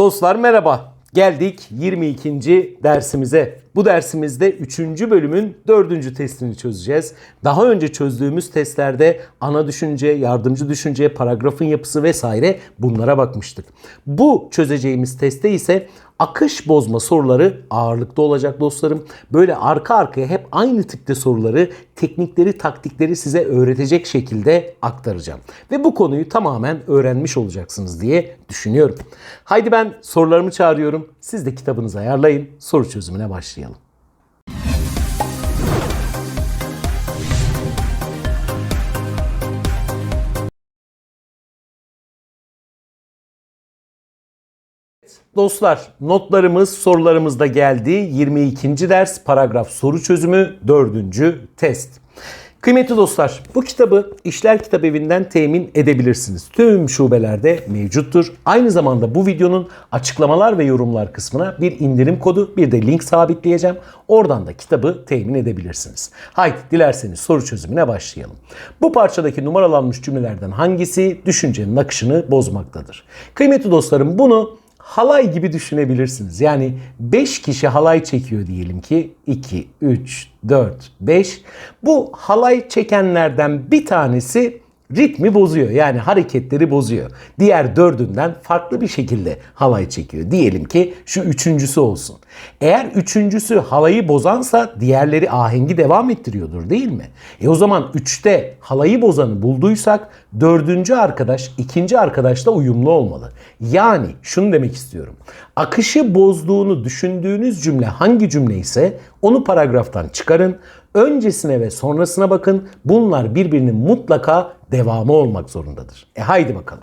Dostlar merhaba. Geldik 22. dersimize. Bu dersimizde 3. bölümün 4. testini çözeceğiz. Daha önce çözdüğümüz testlerde ana düşünce, yardımcı düşünce, paragrafın yapısı vesaire bunlara bakmıştık. Bu çözeceğimiz testte ise akış bozma soruları ağırlıkta olacak dostlarım. Böyle arka arkaya hep aynı tipte soruları, teknikleri, taktikleri size öğretecek şekilde aktaracağım. Ve bu konuyu tamamen öğrenmiş olacaksınız diye düşünüyorum. Haydi ben sorularımı çağırıyorum. Siz de kitabınızı ayarlayın. Soru çözümüne başlayalım. Dostlar notlarımız sorularımız da geldi. 22. ders paragraf soru çözümü 4. test. Kıymetli dostlar bu kitabı İşler Kitap Evi'nden temin edebilirsiniz. Tüm şubelerde mevcuttur. Aynı zamanda bu videonun açıklamalar ve yorumlar kısmına bir indirim kodu bir de link sabitleyeceğim. Oradan da kitabı temin edebilirsiniz. Haydi dilerseniz soru çözümüne başlayalım. Bu parçadaki numaralanmış cümlelerden hangisi düşüncenin akışını bozmaktadır? Kıymetli dostlarım bunu halay gibi düşünebilirsiniz. Yani 5 kişi halay çekiyor diyelim ki 2, 3, 4, 5. Bu halay çekenlerden bir tanesi ritmi bozuyor. Yani hareketleri bozuyor. Diğer dördünden farklı bir şekilde halay çekiyor. Diyelim ki şu üçüncüsü olsun. Eğer üçüncüsü halayı bozansa diğerleri ahengi devam ettiriyordur değil mi? E o zaman üçte halayı bozanı bulduysak dördüncü arkadaş ikinci arkadaşla uyumlu olmalı. Yani şunu demek istiyorum. Akışı bozduğunu düşündüğünüz cümle hangi cümle ise onu paragraftan çıkarın. Öncesine ve sonrasına bakın. Bunlar birbirinin mutlaka devamı olmak zorundadır. E haydi bakalım.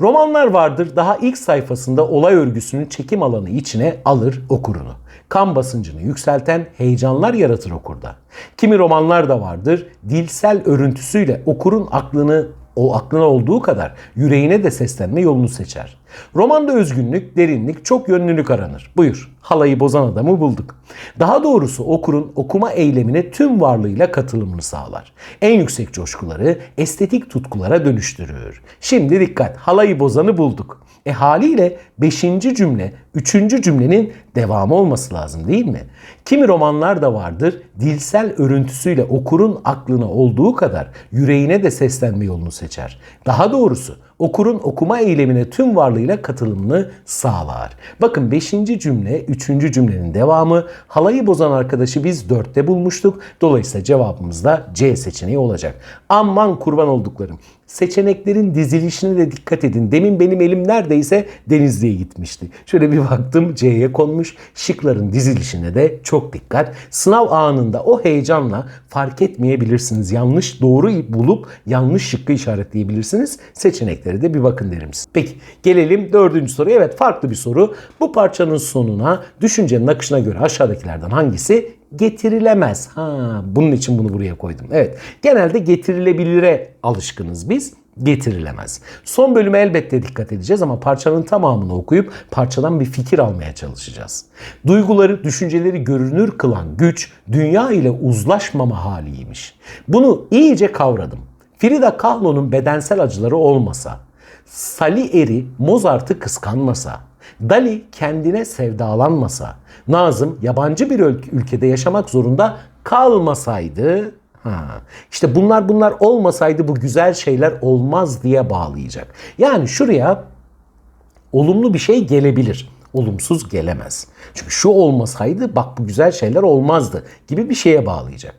Romanlar vardır daha ilk sayfasında olay örgüsünün çekim alanı içine alır okurunu. Kan basıncını yükselten heyecanlar yaratır okurda. Kimi romanlar da vardır dilsel örüntüsüyle okurun aklını o aklına olduğu kadar yüreğine de seslenme yolunu seçer. Romanda özgünlük, derinlik, çok yönlülük aranır. Buyur, halayı bozan adamı bulduk. Daha doğrusu okurun okuma eylemine tüm varlığıyla katılımını sağlar. En yüksek coşkuları estetik tutkulara dönüştürür. Şimdi dikkat, halayı bozanı bulduk. E haliyle 5. cümle, 3. cümlenin devamı olması lazım değil mi? Kimi romanlar da vardır, dilsel örüntüsüyle okurun aklına olduğu kadar yüreğine de seslenme yolunu seçer. Daha doğrusu okurun okuma eylemine tüm varlığıyla katılımını sağlar. Bakın 5. cümle 3. cümlenin devamı halayı bozan arkadaşı biz 4'te bulmuştuk. Dolayısıyla cevabımız da C seçeneği olacak. Aman kurban olduklarım. Seçeneklerin dizilişine de dikkat edin. Demin benim elim neredeyse Denizli'ye gitmişti. Şöyle bir baktım C'ye konmuş. Şıkların dizilişine de çok dikkat. Sınav anında o heyecanla fark etmeyebilirsiniz. Yanlış doğru bulup yanlış şıkkı işaretleyebilirsiniz. Seçenekleri de bir bakın derim size. Peki gelelim dördüncü soruya. Evet farklı bir soru. Bu parçanın sonuna düşüncenin akışına göre aşağıdakilerden hangisi getirilemez. Ha, bunun için bunu buraya koydum. Evet. Genelde getirilebilire alışkınız biz. Getirilemez. Son bölüme elbette dikkat edeceğiz ama parçanın tamamını okuyup parçadan bir fikir almaya çalışacağız. Duyguları, düşünceleri görünür kılan güç dünya ile uzlaşmama haliymiş. Bunu iyice kavradım. Frida Kahlo'nun bedensel acıları olmasa, Salieri Mozart'ı kıskanmasa, Dali kendine sevdalanmasa, Nazım yabancı bir ülkede yaşamak zorunda kalmasaydı Ha. İşte bunlar bunlar olmasaydı bu güzel şeyler olmaz diye bağlayacak. Yani şuraya olumlu bir şey gelebilir. Olumsuz gelemez. Çünkü şu olmasaydı bak bu güzel şeyler olmazdı gibi bir şeye bağlayacak.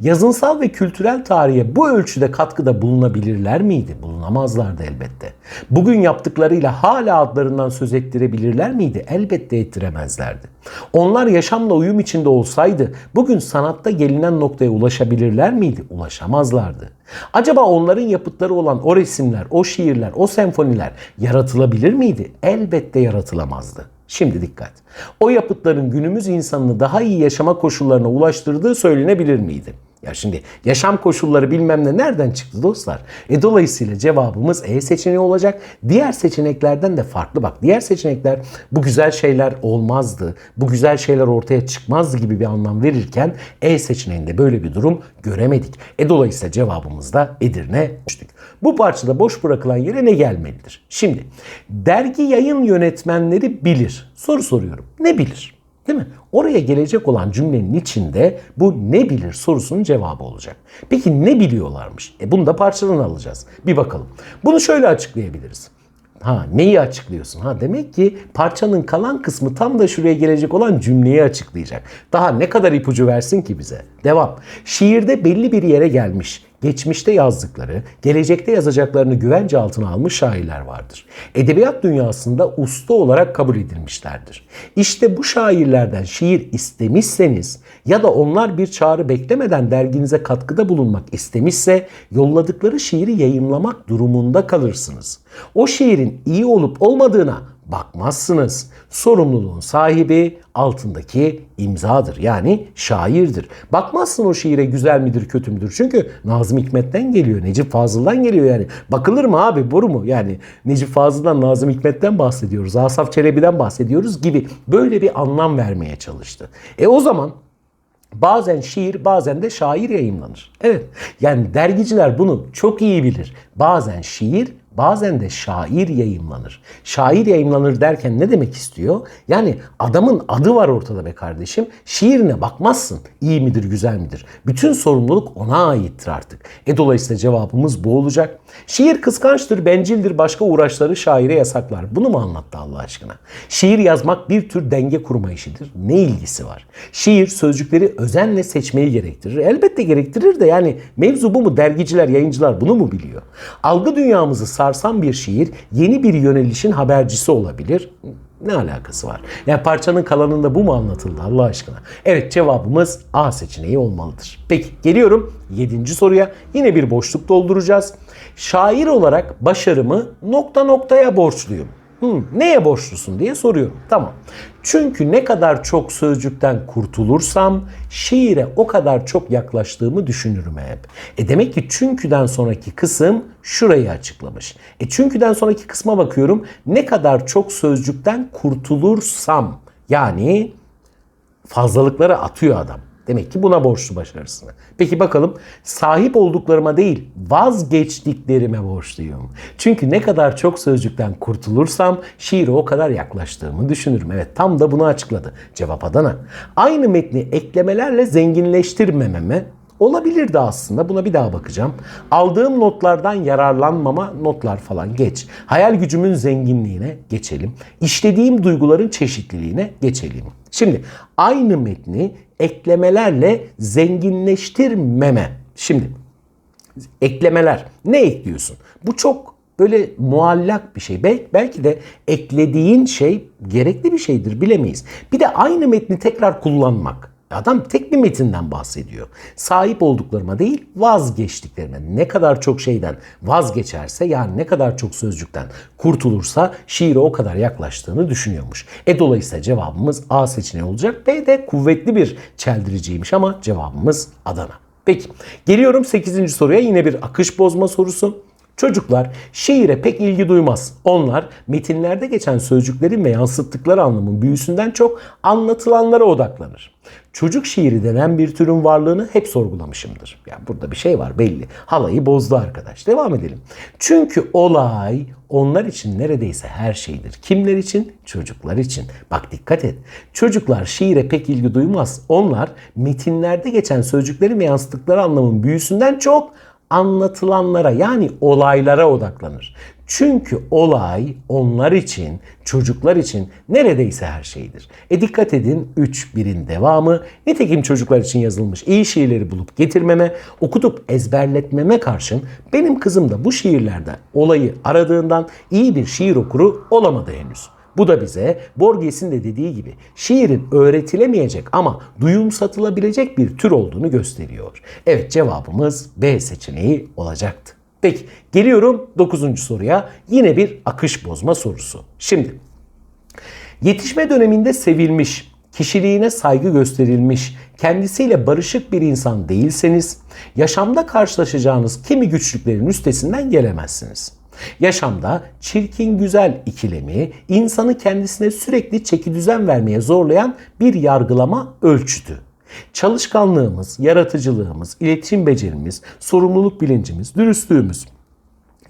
Yazınsal ve kültürel tarihe bu ölçüde katkıda bulunabilirler miydi? Bulunamazlardı elbette. Bugün yaptıklarıyla hala adlarından söz ettirebilirler miydi? Elbette ettiremezlerdi. Onlar yaşamla uyum içinde olsaydı bugün sanatta gelinen noktaya ulaşabilirler miydi? Ulaşamazlardı. Acaba onların yapıtları olan o resimler, o şiirler, o senfoniler yaratılabilir miydi? Elbette yaratılamazdı. Şimdi dikkat. O yapıtların günümüz insanını daha iyi yaşama koşullarına ulaştırdığı söylenebilir miydi? Ya şimdi yaşam koşulları bilmem ne nereden çıktı dostlar? E dolayısıyla cevabımız E seçeneği olacak. Diğer seçeneklerden de farklı bak. Diğer seçenekler bu güzel şeyler olmazdı. Bu güzel şeyler ortaya çıkmazdı gibi bir anlam verirken E seçeneğinde böyle bir durum göremedik. E dolayısıyla cevabımız da Edirne düştük. Bu parçada boş bırakılan yere ne gelmelidir? Şimdi dergi yayın yönetmenleri bilir. Soru soruyorum. Ne bilir? Değil mi? Oraya gelecek olan cümlenin içinde bu ne bilir sorusunun cevabı olacak. Peki ne biliyorlarmış? E bunu da parçadan alacağız. Bir bakalım. Bunu şöyle açıklayabiliriz. Ha neyi açıklıyorsun? Ha demek ki parçanın kalan kısmı tam da şuraya gelecek olan cümleyi açıklayacak. Daha ne kadar ipucu versin ki bize? Devam. Şiirde belli bir yere gelmiş, geçmişte yazdıkları, gelecekte yazacaklarını güvence altına almış şairler vardır. Edebiyat dünyasında usta olarak kabul edilmişlerdir. İşte bu şairlerden şiir istemişseniz ya da onlar bir çağrı beklemeden derginize katkıda bulunmak istemişse yolladıkları şiiri yayınlamak durumunda kalırsınız. O şiirin iyi olup olmadığına bakmazsınız. Sorumluluğun sahibi altındaki imzadır. Yani şairdir. Bakmazsın o şiire güzel midir kötü müdür. Çünkü Nazım Hikmet'ten geliyor. Necip Fazıl'dan geliyor yani. Bakılır mı abi boru mu? Yani Necip Fazıl'dan Nazım Hikmet'ten bahsediyoruz. Asaf Çelebi'den bahsediyoruz gibi böyle bir anlam vermeye çalıştı. E o zaman Bazen şiir bazen de şair yayınlanır. Evet yani dergiciler bunu çok iyi bilir. Bazen şiir bazen de şair yayınlanır. Şair yayınlanır derken ne demek istiyor? Yani adamın adı var ortada be kardeşim. Şiirine bakmazsın. İyi midir güzel midir? Bütün sorumluluk ona aittir artık. E dolayısıyla cevabımız bu olacak. Şiir kıskançtır, bencildir, başka uğraşları şaire yasaklar. Bunu mu anlattı Allah aşkına? Şiir yazmak bir tür denge kurma işidir. Ne ilgisi var? Şiir sözcükleri özenle seçmeyi gerektirir. Elbette gerektirir de yani mevzu bu mu? Dergiciler, yayıncılar bunu mu biliyor? Algı dünyamızı sarsan bir şiir yeni bir yönelişin habercisi olabilir. Ne alakası var? Yani parçanın kalanında bu mu anlatıldı Allah aşkına? Evet cevabımız A seçeneği olmalıdır. Peki geliyorum 7. soruya. Yine bir boşluk dolduracağız. Şair olarak başarımı nokta noktaya borçluyum. Hmm, neye borçlusun diye soruyorum. Tamam. Çünkü ne kadar çok sözcükten kurtulursam şiire o kadar çok yaklaştığımı düşünürüm hep. E demek ki çünküden sonraki kısım şurayı açıklamış. E çünküden sonraki kısma bakıyorum. Ne kadar çok sözcükten kurtulursam yani fazlalıkları atıyor adam. Demek ki buna borçlu başarısını. Peki bakalım sahip olduklarıma değil vazgeçtiklerime borçluyum. Çünkü ne kadar çok sözcükten kurtulursam şiire o kadar yaklaştığımı düşünürüm. Evet tam da bunu açıkladı. Cevap Adana. Aynı metni eklemelerle zenginleştirmememe Olabilirdi aslında. Buna bir daha bakacağım. Aldığım notlardan yararlanmama notlar falan geç. Hayal gücümün zenginliğine geçelim. İşlediğim duyguların çeşitliliğine geçelim. Şimdi aynı metni eklemelerle zenginleştirmeme. Şimdi eklemeler. Ne ekliyorsun? Bu çok böyle muallak bir şey. Bel- Belki de eklediğin şey gerekli bir şeydir bilemeyiz. Bir de aynı metni tekrar kullanmak. Adam tek bir metinden bahsediyor. Sahip olduklarıma değil vazgeçtiklerime. Ne kadar çok şeyden vazgeçerse yani ne kadar çok sözcükten kurtulursa şiire o kadar yaklaştığını düşünüyormuş. E dolayısıyla cevabımız A seçeneği olacak. B de kuvvetli bir çeldiriciymiş ama cevabımız Adana. Peki geliyorum 8. soruya yine bir akış bozma sorusu. Çocuklar şiire pek ilgi duymaz. Onlar metinlerde geçen sözcüklerin ve yansıttıkları anlamın büyüsünden çok anlatılanlara odaklanır. Çocuk şiiri denen bir türün varlığını hep sorgulamışımdır. Ya burada bir şey var belli. Halayı bozdu arkadaş. Devam edelim. Çünkü olay onlar için neredeyse her şeydir. Kimler için? Çocuklar için. Bak dikkat et. Çocuklar şiire pek ilgi duymaz. Onlar metinlerde geçen sözcüklerin ve yansıttıkları anlamın büyüsünden çok anlatılanlara yani olaylara odaklanır. Çünkü olay onlar için, çocuklar için neredeyse her şeydir. E dikkat edin 3 birin devamı nitekim çocuklar için yazılmış iyi şiirleri bulup getirmeme, okutup ezberletmeme karşın benim kızım da bu şiirlerde olayı aradığından iyi bir şiir okuru olamadı henüz. Bu da bize Borges'in de dediği gibi şiirin öğretilemeyecek ama duyum satılabilecek bir tür olduğunu gösteriyor. Evet cevabımız B seçeneği olacaktı. Peki geliyorum 9. soruya. Yine bir akış bozma sorusu. Şimdi yetişme döneminde sevilmiş, kişiliğine saygı gösterilmiş, kendisiyle barışık bir insan değilseniz, yaşamda karşılaşacağınız kimi güçlüklerin üstesinden gelemezsiniz. Yaşamda çirkin güzel ikilemi insanı kendisine sürekli çeki düzen vermeye zorlayan bir yargılama ölçütü. Çalışkanlığımız, yaratıcılığımız, iletişim becerimiz, sorumluluk bilincimiz, dürüstlüğümüz,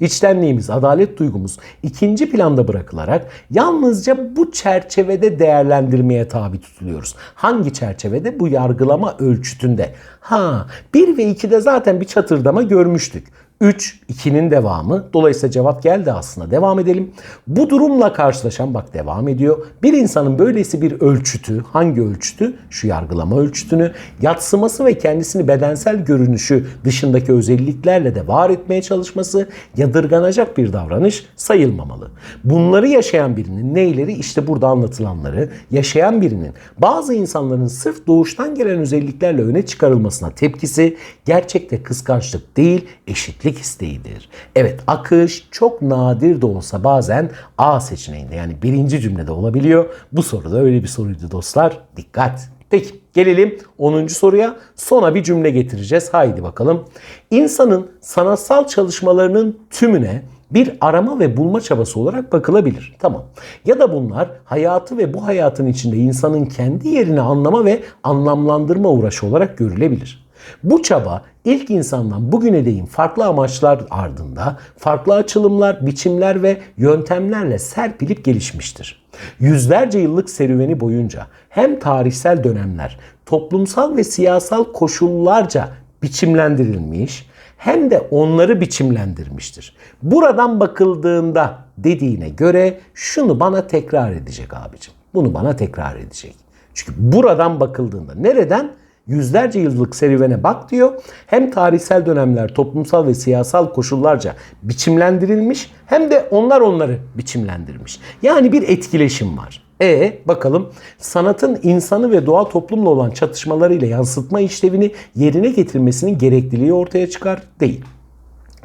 İçtenliğimiz, adalet duygumuz ikinci planda bırakılarak yalnızca bu çerçevede değerlendirmeye tabi tutuluyoruz. Hangi çerçevede? Bu yargılama ölçütünde. Ha, 1 ve 2'de zaten bir çatırdama görmüştük. 3, 2'nin devamı. Dolayısıyla cevap geldi aslında. Devam edelim. Bu durumla karşılaşan bak devam ediyor. Bir insanın böylesi bir ölçütü, hangi ölçütü? Şu yargılama ölçütünü yatsıması ve kendisini bedensel görünüşü dışındaki özelliklerle de var etmeye çalışması yadırganacak bir davranış sayılmamalı. Bunları yaşayan birinin neyleri işte burada anlatılanları yaşayan birinin bazı insanların sırf doğuştan gelen özelliklerle öne çıkarılmasına tepkisi gerçekte kıskançlık değil eşitlik isteğidir. Evet akış çok nadir de olsa bazen A seçeneğinde yani birinci cümlede olabiliyor. Bu soru da öyle bir soruydu dostlar. Dikkat. Peki gelelim 10. soruya. Sona bir cümle getireceğiz. Haydi bakalım. İnsanın sanatsal çalışmalarının tümüne bir arama ve bulma çabası olarak bakılabilir. Tamam. Ya da bunlar hayatı ve bu hayatın içinde insanın kendi yerini anlama ve anlamlandırma uğraşı olarak görülebilir. Bu çaba ilk insandan bugüne değin farklı amaçlar ardında farklı açılımlar, biçimler ve yöntemlerle serpilip gelişmiştir. Yüzlerce yıllık serüveni boyunca hem tarihsel dönemler, toplumsal ve siyasal koşullarca biçimlendirilmiş hem de onları biçimlendirmiştir. Buradan bakıldığında dediğine göre şunu bana tekrar edecek abicim. Bunu bana tekrar edecek. Çünkü buradan bakıldığında nereden? Yüzlerce yıllık serüvene bak diyor. Hem tarihsel dönemler toplumsal ve siyasal koşullarca biçimlendirilmiş hem de onlar onları biçimlendirmiş. Yani bir etkileşim var. E bakalım sanatın insanı ve doğal toplumla olan çatışmalarıyla yansıtma işlevini yerine getirmesinin gerekliliği ortaya çıkar değil.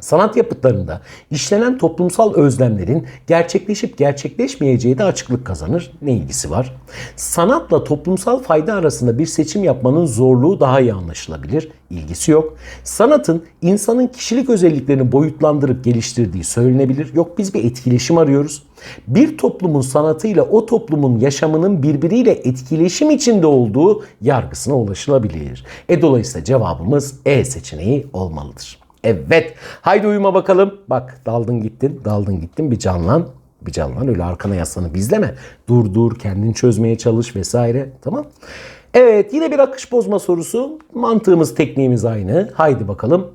Sanat yapıtlarında işlenen toplumsal özlemlerin gerçekleşip gerçekleşmeyeceği de açıklık kazanır. Ne ilgisi var? Sanatla toplumsal fayda arasında bir seçim yapmanın zorluğu daha iyi anlaşılabilir. İlgisi yok. Sanatın insanın kişilik özelliklerini boyutlandırıp geliştirdiği söylenebilir. Yok biz bir etkileşim arıyoruz. Bir toplumun sanatıyla o toplumun yaşamının birbiriyle etkileşim içinde olduğu yargısına ulaşılabilir. E dolayısıyla cevabımız E seçeneği olmalıdır. Evet. Haydi uyuma bakalım. Bak daldın gittin, daldın gittin bir canlan. Bir canlan öyle arkana yaslanıp izleme. Dur dur kendini çözmeye çalış vesaire. Tamam. Evet yine bir akış bozma sorusu. Mantığımız tekniğimiz aynı. Haydi bakalım.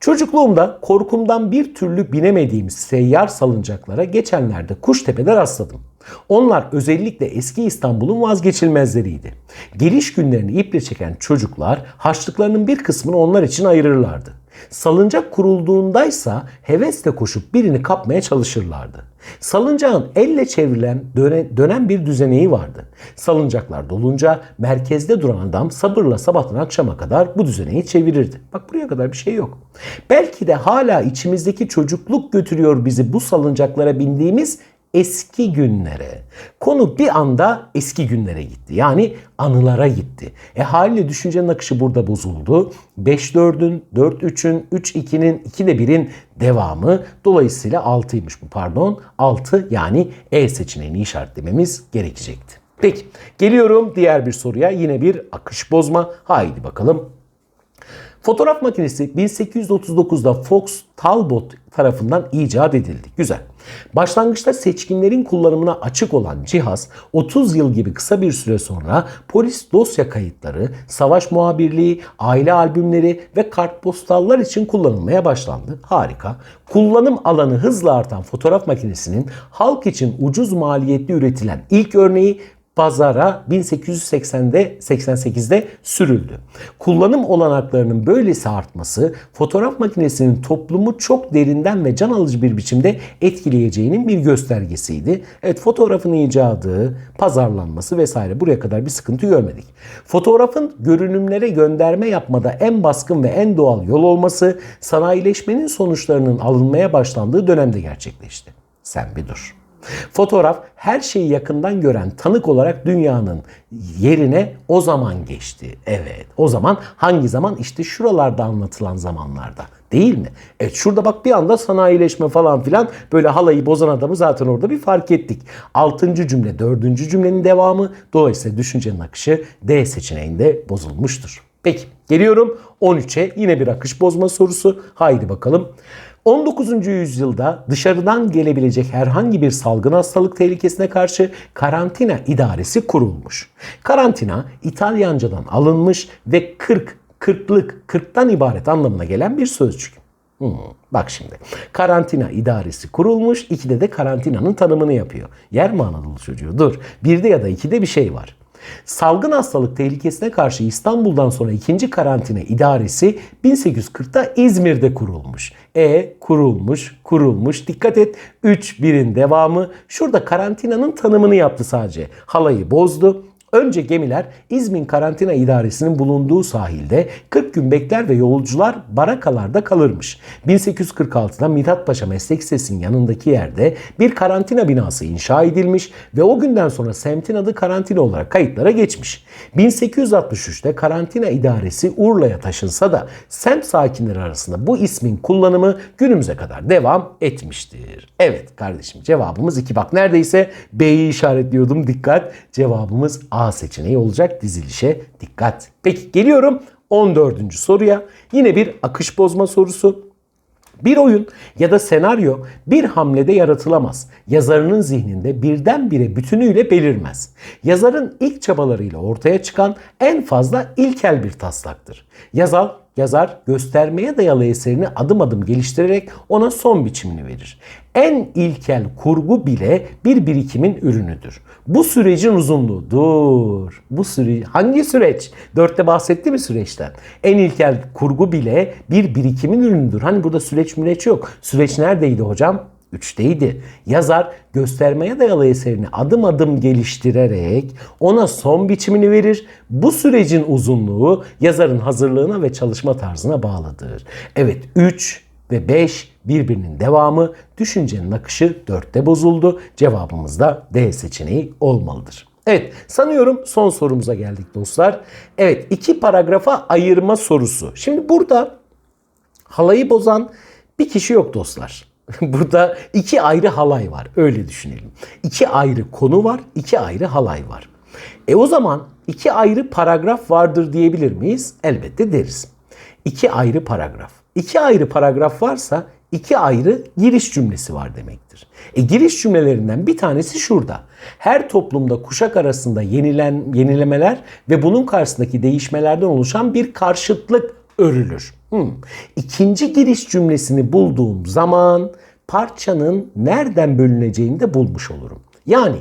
Çocukluğumda korkumdan bir türlü binemediğim seyyar salıncaklara geçenlerde Kuştepe'de rastladım. Onlar özellikle eski İstanbul'un vazgeçilmezleriydi. Geliş günlerini iple çeken çocuklar harçlıklarının bir kısmını onlar için ayırırlardı. Salıncak kurulduğundaysa hevesle koşup birini kapmaya çalışırlardı. Salıncağın elle çevrilen döne, dönen bir düzeneği vardı. Salıncaklar dolunca merkezde duran adam sabırla sabahtan akşama kadar bu düzeneği çevirirdi. Bak buraya kadar bir şey yok. Belki de hala içimizdeki çocukluk götürüyor bizi bu salıncaklara bindiğimiz eski günlere. Konu bir anda eski günlere gitti. Yani anılara gitti. E haliyle düşüncenin akışı burada bozuldu. 5-4'ün, 4-3'ün, 3-2'nin, 2'de 1'in devamı. Dolayısıyla 6'ymış bu pardon. 6 yani E seçeneğini işaretlememiz gerekecekti. Peki geliyorum diğer bir soruya. Yine bir akış bozma. Haydi bakalım Fotoğraf makinesi 1839'da Fox Talbot tarafından icat edildi. Güzel. Başlangıçta seçkinlerin kullanımına açık olan cihaz 30 yıl gibi kısa bir süre sonra polis dosya kayıtları, savaş muhabirliği, aile albümleri ve kartpostallar için kullanılmaya başlandı. Harika. Kullanım alanı hızla artan fotoğraf makinesinin halk için ucuz maliyetli üretilen ilk örneği pazara 1880'de 88'de sürüldü. Kullanım olanaklarının böylesi artması fotoğraf makinesinin toplumu çok derinden ve can alıcı bir biçimde etkileyeceğinin bir göstergesiydi. Evet fotoğrafın icadı, pazarlanması vesaire buraya kadar bir sıkıntı görmedik. Fotoğrafın görünümlere gönderme yapmada en baskın ve en doğal yol olması sanayileşmenin sonuçlarının alınmaya başlandığı dönemde gerçekleşti. Sen bir dur. Fotoğraf her şeyi yakından gören tanık olarak dünyanın yerine o zaman geçti. Evet o zaman hangi zaman? İşte şuralarda anlatılan zamanlarda. Değil mi? Evet şurada bak bir anda sanayileşme falan filan böyle halayı bozan adamı zaten orada bir fark ettik. Altıncı cümle dördüncü cümlenin devamı dolayısıyla düşüncenin akışı D seçeneğinde bozulmuştur. Peki geliyorum 13'e yine bir akış bozma sorusu. Haydi bakalım. 19. yüzyılda dışarıdan gelebilecek herhangi bir salgın hastalık tehlikesine karşı karantina idaresi kurulmuş. Karantina İtalyancadan alınmış ve 40, kırklık, kırktan ibaret anlamına gelen bir sözcük. Hmm, bak şimdi. Karantina idaresi kurulmuş. ikide de karantinanın tanımını yapıyor. Yer mi Anadolu çocuğu? Dur. Birde ya da ikide bir şey var. Salgın hastalık tehlikesine karşı İstanbul'dan sonra ikinci karantina idaresi 1840'ta İzmir'de kurulmuş. E kurulmuş, kurulmuş. Dikkat et 3 birin devamı. Şurada karantinanın tanımını yaptı sadece. Halayı bozdu. Önce gemiler İzmir Karantina İdaresi'nin bulunduğu sahilde 40 gün bekler ve yolcular barakalarda kalırmış. 1846'da Mithat Paşa Meslek Lisesi'nin yanındaki yerde bir karantina binası inşa edilmiş ve o günden sonra semtin adı karantina olarak kayıtlara geçmiş. 1863'te karantina idaresi Urla'ya taşınsa da semt sakinleri arasında bu ismin kullanımı günümüze kadar devam etmiştir. Evet kardeşim cevabımız 2. Bak neredeyse B'yi işaretliyordum. Dikkat. Cevabımız A seçeneği olacak dizilişe dikkat. Peki geliyorum 14. soruya. Yine bir akış bozma sorusu. Bir oyun ya da senaryo bir hamlede yaratılamaz. Yazarının zihninde birdenbire bütünüyle belirmez. Yazarın ilk çabalarıyla ortaya çıkan en fazla ilkel bir taslaktır. Yazar, yazar göstermeye dayalı eserini adım adım geliştirerek ona son biçimini verir. En ilkel kurgu bile bir birikimin ürünüdür. Bu sürecin uzunluğu dur. Bu süre hangi süreç? Dörtte bahsetti mi süreçten? En ilkel kurgu bile bir birikimin ürünüdür. Hani burada süreç müreç yok. Süreç neredeydi hocam? 3'teydi. Yazar göstermeye dayalı eserini adım adım geliştirerek ona son biçimini verir. Bu sürecin uzunluğu yazarın hazırlığına ve çalışma tarzına bağlıdır. Evet 3 ve 5 birbirinin devamı. Düşüncenin akışı 4'te bozuldu. Cevabımız da D seçeneği olmalıdır. Evet sanıyorum son sorumuza geldik dostlar. Evet iki paragrafa ayırma sorusu. Şimdi burada halayı bozan bir kişi yok dostlar. Burada iki ayrı halay var. Öyle düşünelim. İki ayrı konu var, iki ayrı halay var. E o zaman iki ayrı paragraf vardır diyebilir miyiz? Elbette deriz. İki ayrı paragraf. İki ayrı paragraf varsa iki ayrı giriş cümlesi var demektir. E giriş cümlelerinden bir tanesi şurada. Her toplumda kuşak arasında yenilen yenilemeler ve bunun karşısındaki değişmelerden oluşan bir karşıtlık örülür. Hmm. İkinci giriş cümlesini bulduğum zaman parçanın nereden bölüneceğini de bulmuş olurum. Yani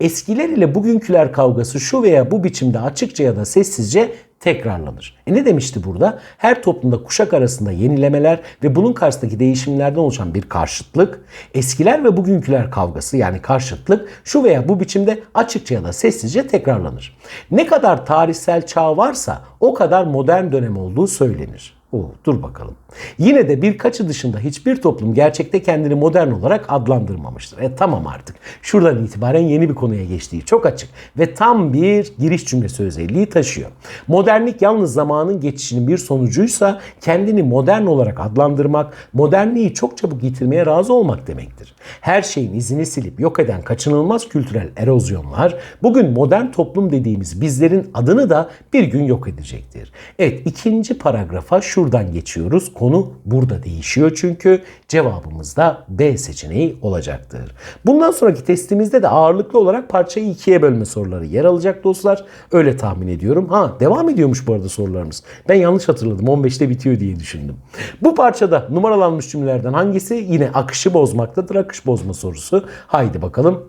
eskiler ile bugünküler kavgası şu veya bu biçimde açıkça ya da sessizce tekrarlanır. E ne demişti burada? Her toplumda kuşak arasında yenilemeler ve bunun karşısındaki değişimlerden oluşan bir karşıtlık, eskiler ve bugünküler kavgası yani karşıtlık şu veya bu biçimde açıkça ya da sessizce tekrarlanır. Ne kadar tarihsel çağ varsa o kadar modern dönem olduğu söylenir. Oo, dur bakalım. Yine de birkaçı dışında hiçbir toplum gerçekte kendini modern olarak adlandırmamıştır. E tamam artık. Şuradan itibaren yeni bir konuya geçtiği çok açık ve tam bir giriş cümlesi özelliği taşıyor. Modernlik yalnız zamanın geçişinin bir sonucuysa kendini modern olarak adlandırmak, modernliği çok çabuk yitirmeye razı olmak demektir. Her şeyin izini silip yok eden kaçınılmaz kültürel erozyonlar bugün modern toplum dediğimiz bizlerin adını da bir gün yok edecektir. Evet ikinci paragrafa şuradan geçiyoruz. Konu burada değişiyor çünkü cevabımız da B seçeneği olacaktır. Bundan sonraki testimizde de ağırlıklı olarak parçayı ikiye bölme soruları yer alacak dostlar. Öyle tahmin ediyorum. Ha devam ediyormuş bu arada sorularımız. Ben yanlış hatırladım. 15'te bitiyor diye düşündüm. Bu parçada numaralanmış cümlelerden hangisi yine akışı bozmaktadır? Akış bozma sorusu. Haydi bakalım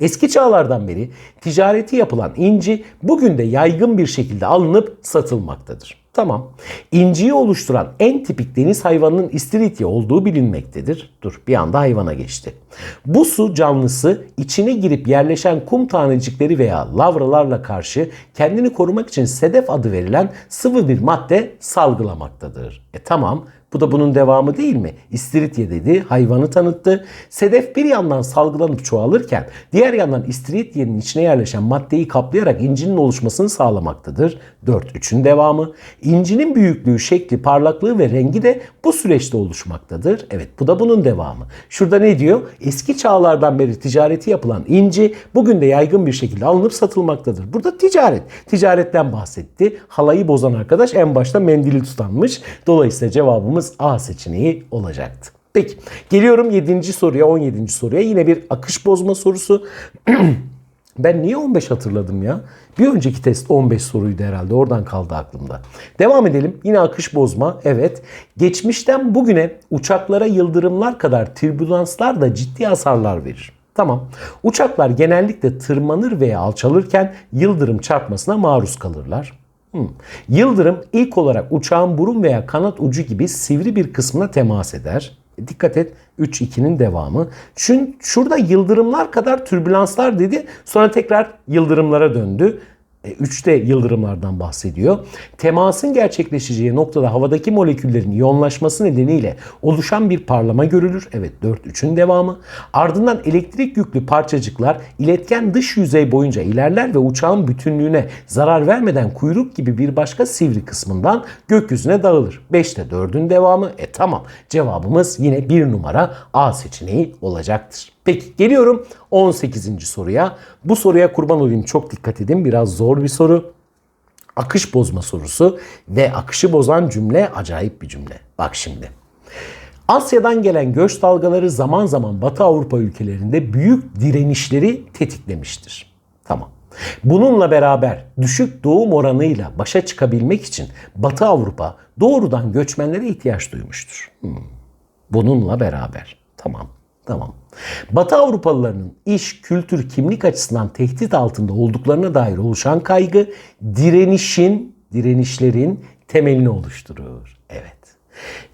Eski çağlardan beri ticareti yapılan inci bugün de yaygın bir şekilde alınıp satılmaktadır. Tamam. İnciyi oluşturan en tipik deniz hayvanının istiridye olduğu bilinmektedir. Dur bir anda hayvana geçti. Bu su canlısı içine girip yerleşen kum tanecikleri veya lavralarla karşı kendini korumak için sedef adı verilen sıvı bir madde salgılamaktadır. E tamam Bu da bunun devamı değil mi? İstiridye dedi, hayvanı tanıttı. Sedef bir yandan salgılanıp çoğalırken diğer yandan istiridyenin içine yerleşen maddeyi kaplayarak incinin oluşmasını sağlamaktadır. 4-3'ün devamı. İncinin büyüklüğü, şekli, parlaklığı ve rengi de bu süreçte oluşmaktadır. Evet bu da bunun devamı. Şurada ne diyor? Eski çağlardan beri ticareti yapılan inci bugün de yaygın bir şekilde alınıp satılmaktadır. Burada ticaret. Ticaretten bahsetti. Halayı bozan arkadaş en başta mendili tutanmış. Dolayısıyla cevabımız A seçeneği olacaktı. Peki geliyorum 7. soruya 17. soruya yine bir akış bozma sorusu. Ben niye 15 hatırladım ya? Bir önceki test 15 soruydu herhalde. Oradan kaldı aklımda. Devam edelim. Yine akış bozma. Evet. Geçmişten bugüne uçaklara yıldırımlar kadar türbülanslar da ciddi hasarlar verir. Tamam. Uçaklar genellikle tırmanır veya alçalırken yıldırım çarpmasına maruz kalırlar. Hmm. Yıldırım ilk olarak uçağın burun veya kanat ucu gibi sivri bir kısmına temas eder. Dikkat et 3-2'nin devamı. Çünkü şurada yıldırımlar kadar türbülanslar dedi. Sonra tekrar yıldırımlara döndü. 3'te yıldırımlardan bahsediyor. Temasın gerçekleşeceği noktada havadaki moleküllerin iyonlaşması nedeniyle oluşan bir parlama görülür. Evet 4-3'ün devamı. Ardından elektrik yüklü parçacıklar iletken dış yüzey boyunca ilerler ve uçağın bütünlüğüne zarar vermeden kuyruk gibi bir başka sivri kısmından gökyüzüne dağılır. 5'te 4'ün devamı. E tamam cevabımız yine bir numara A seçeneği olacaktır. Peki geliyorum 18. soruya. Bu soruya kurban olayım çok dikkat edin. Biraz zor bir soru. Akış bozma sorusu ve akışı bozan cümle acayip bir cümle. Bak şimdi. Asya'dan gelen göç dalgaları zaman zaman Batı Avrupa ülkelerinde büyük direnişleri tetiklemiştir. Tamam. Bununla beraber düşük doğum oranıyla başa çıkabilmek için Batı Avrupa doğrudan göçmenlere ihtiyaç duymuştur. Hmm. Bununla beraber. Tamam. Tamam. Batı Avrupalılarının iş, kültür, kimlik açısından tehdit altında olduklarına dair oluşan kaygı direnişin, direnişlerin temelini oluşturur.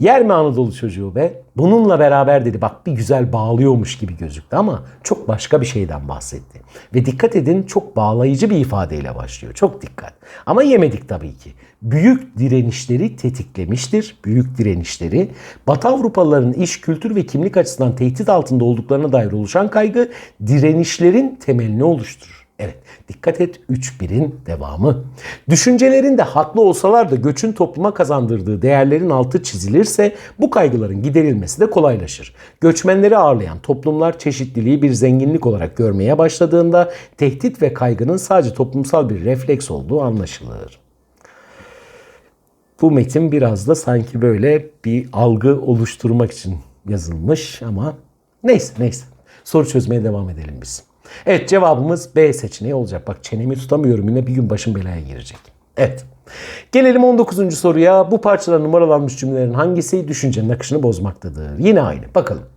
Yer mi Anadolu çocuğu be? Bununla beraber dedi bak bir güzel bağlıyormuş gibi gözüktü ama çok başka bir şeyden bahsetti. Ve dikkat edin çok bağlayıcı bir ifadeyle başlıyor. Çok dikkat. Ama yemedik tabii ki. Büyük direnişleri tetiklemiştir. Büyük direnişleri. Batı Avrupalıların iş, kültür ve kimlik açısından tehdit altında olduklarına dair oluşan kaygı direnişlerin temelini oluşturur. Evet dikkat et 3-1'in devamı. Düşüncelerinde haklı olsalar da göçün topluma kazandırdığı değerlerin altı çizilirse bu kaygıların giderilmesi de kolaylaşır. Göçmenleri ağırlayan toplumlar çeşitliliği bir zenginlik olarak görmeye başladığında tehdit ve kaygının sadece toplumsal bir refleks olduğu anlaşılır. Bu metin biraz da sanki böyle bir algı oluşturmak için yazılmış ama neyse neyse. Soru çözmeye devam edelim biz. Evet cevabımız B seçeneği olacak. Bak çenemi tutamıyorum yine bir gün başım belaya girecek. Evet. Gelelim 19. soruya. Bu parçada numaralanmış cümlelerin hangisi düşüncenin akışını bozmaktadır? Yine aynı. Bakalım.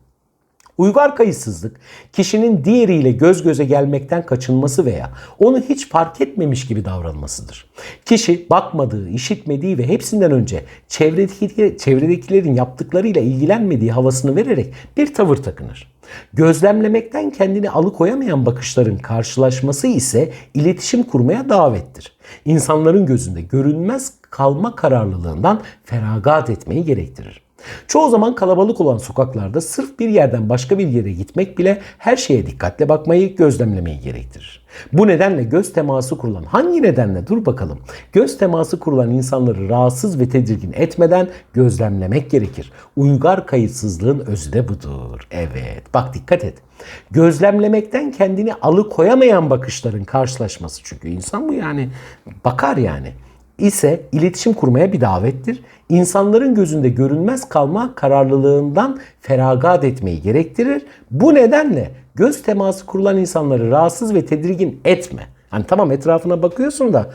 Uygar kayıtsızlık kişinin diğeriyle göz göze gelmekten kaçınması veya onu hiç fark etmemiş gibi davranmasıdır. Kişi bakmadığı, işitmediği ve hepsinden önce çevredeki, çevredekilerin yaptıklarıyla ilgilenmediği havasını vererek bir tavır takınır. Gözlemlemekten kendini alıkoyamayan bakışların karşılaşması ise iletişim kurmaya davettir. İnsanların gözünde görünmez kalma kararlılığından feragat etmeyi gerektirir. Çoğu zaman kalabalık olan sokaklarda sırf bir yerden başka bir yere gitmek bile her şeye dikkatle bakmayı, gözlemlemeyi gerektirir. Bu nedenle göz teması kurulan, hangi nedenle dur bakalım, göz teması kurulan insanları rahatsız ve tedirgin etmeden gözlemlemek gerekir. Uygar kayıtsızlığın özü de budur. Evet, bak dikkat et. Gözlemlemekten kendini alıkoyamayan bakışların karşılaşması çünkü insan bu yani bakar yani ise iletişim kurmaya bir davettir. İnsanların gözünde görünmez kalma kararlılığından feragat etmeyi gerektirir. Bu nedenle göz teması kurulan insanları rahatsız ve tedirgin etme. Hani tamam etrafına bakıyorsun da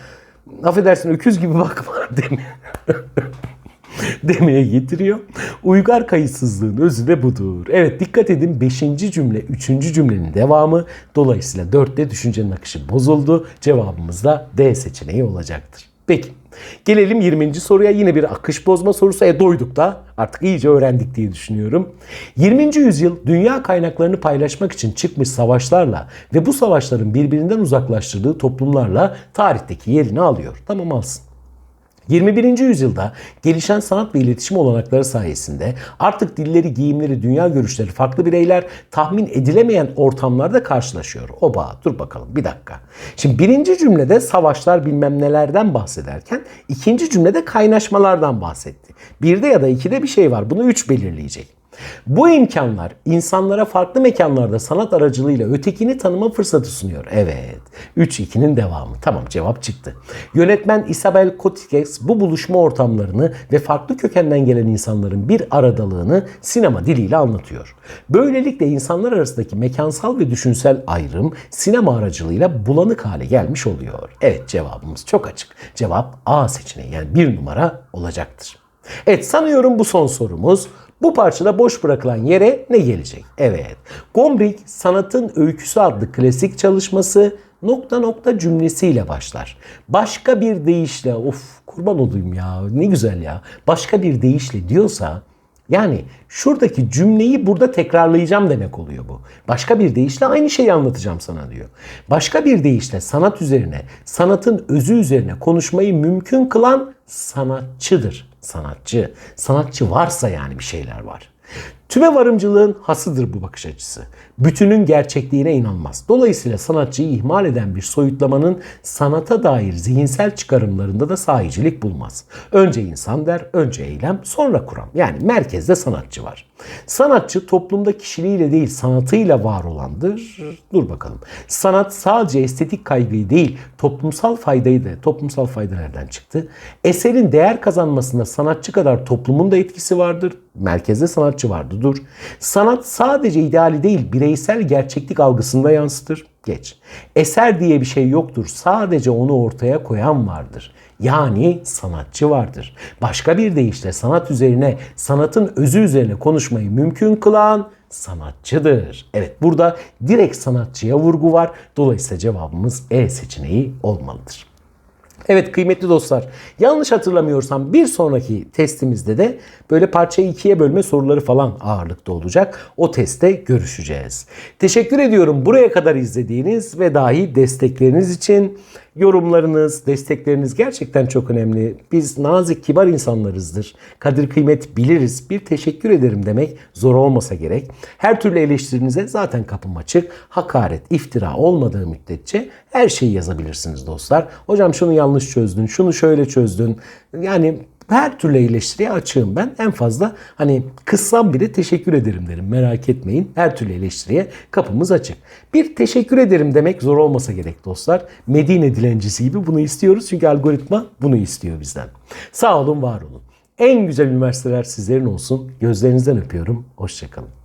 affedersin öküz gibi bakma demiyor. demeye getiriyor. Uygar kayıtsızlığın özü de budur. Evet dikkat edin 5. cümle 3. cümlenin devamı. Dolayısıyla 4'te düşüncenin akışı bozuldu. Cevabımız da D seçeneği olacaktır. Peki. Gelelim 20. soruya yine bir akış bozma sorusu. E doyduk da artık iyice öğrendik diye düşünüyorum. 20. yüzyıl dünya kaynaklarını paylaşmak için çıkmış savaşlarla ve bu savaşların birbirinden uzaklaştırdığı toplumlarla tarihteki yerini alıyor. Tamam alsın. 21. yüzyılda gelişen sanat ve iletişim olanakları sayesinde artık dilleri, giyimleri, dünya görüşleri farklı bireyler tahmin edilemeyen ortamlarda karşılaşıyor. Oba dur bakalım bir dakika. Şimdi birinci cümlede savaşlar bilmem nelerden bahsederken ikinci cümlede kaynaşmalardan bahsetti. Birde ya da ikide bir şey var. Bunu üç belirleyecek. Bu imkanlar insanlara farklı mekanlarda sanat aracılığıyla ötekini tanıma fırsatı sunuyor. Evet. 3-2'nin devamı. Tamam cevap çıktı. Yönetmen Isabel Cotikes bu buluşma ortamlarını ve farklı kökenden gelen insanların bir aradalığını sinema diliyle anlatıyor. Böylelikle insanlar arasındaki mekansal ve düşünsel ayrım sinema aracılığıyla bulanık hale gelmiş oluyor. Evet cevabımız çok açık. Cevap A seçeneği yani bir numara olacaktır. Evet sanıyorum bu son sorumuz. Bu parçada boş bırakılan yere ne gelecek? Evet. Gombrich Sanatın Öyküsü adlı klasik çalışması nokta nokta cümlesiyle başlar. Başka bir deyişle of kurban olayım ya ne güzel ya. Başka bir deyişle diyorsa yani şuradaki cümleyi burada tekrarlayacağım demek oluyor bu. Başka bir deyişle aynı şeyi anlatacağım sana diyor. Başka bir deyişle sanat üzerine, sanatın özü üzerine konuşmayı mümkün kılan sanatçıdır. Sanatçı. Sanatçı varsa yani bir şeyler var. Tüme varımcılığın hasıdır bu bakış açısı. Bütünün gerçekliğine inanmaz. Dolayısıyla sanatçıyı ihmal eden bir soyutlamanın sanata dair zihinsel çıkarımlarında da sahicilik bulmaz. Önce insan der, önce eylem, sonra kuram. Yani merkezde sanatçı var. Sanatçı toplumda kişiliğiyle değil sanatıyla var olandır. Dur bakalım. Sanat sadece estetik kaygıyı değil toplumsal faydayı da toplumsal fayda nereden çıktı? Eserin değer kazanmasında sanatçı kadar toplumun da etkisi vardır. Merkezde sanatçı vardı dur. Sanat sadece ideali değil bireysel gerçeklik algısında yansıtır. Geç. Eser diye bir şey yoktur. Sadece onu ortaya koyan vardır. Yani sanatçı vardır. Başka bir deyişle sanat üzerine, sanatın özü üzerine konuşmayı mümkün kılan sanatçıdır. Evet burada direkt sanatçıya vurgu var. Dolayısıyla cevabımız E seçeneği olmalıdır. Evet kıymetli dostlar yanlış hatırlamıyorsam bir sonraki testimizde de böyle parçayı ikiye bölme soruları falan ağırlıkta olacak. O testte görüşeceğiz. Teşekkür ediyorum buraya kadar izlediğiniz ve dahi destekleriniz için. Yorumlarınız, destekleriniz gerçekten çok önemli. Biz nazik, kibar insanlarızdır. Kadir kıymet biliriz. Bir teşekkür ederim demek zor olmasa gerek. Her türlü eleştirinize zaten kapım açık. Hakaret, iftira olmadığı müddetçe her şeyi yazabilirsiniz dostlar. Hocam şunu yanlış çözdün, şunu şöyle çözdün. Yani her türlü eleştiriye açığım ben. En fazla hani kıssam bile teşekkür ederim derim. Merak etmeyin. Her türlü eleştiriye kapımız açık. Bir teşekkür ederim demek zor olmasa gerek dostlar. Medine dilencisi gibi bunu istiyoruz. Çünkü algoritma bunu istiyor bizden. Sağ olun, var olun. En güzel üniversiteler sizlerin olsun. Gözlerinizden öpüyorum. Hoşçakalın.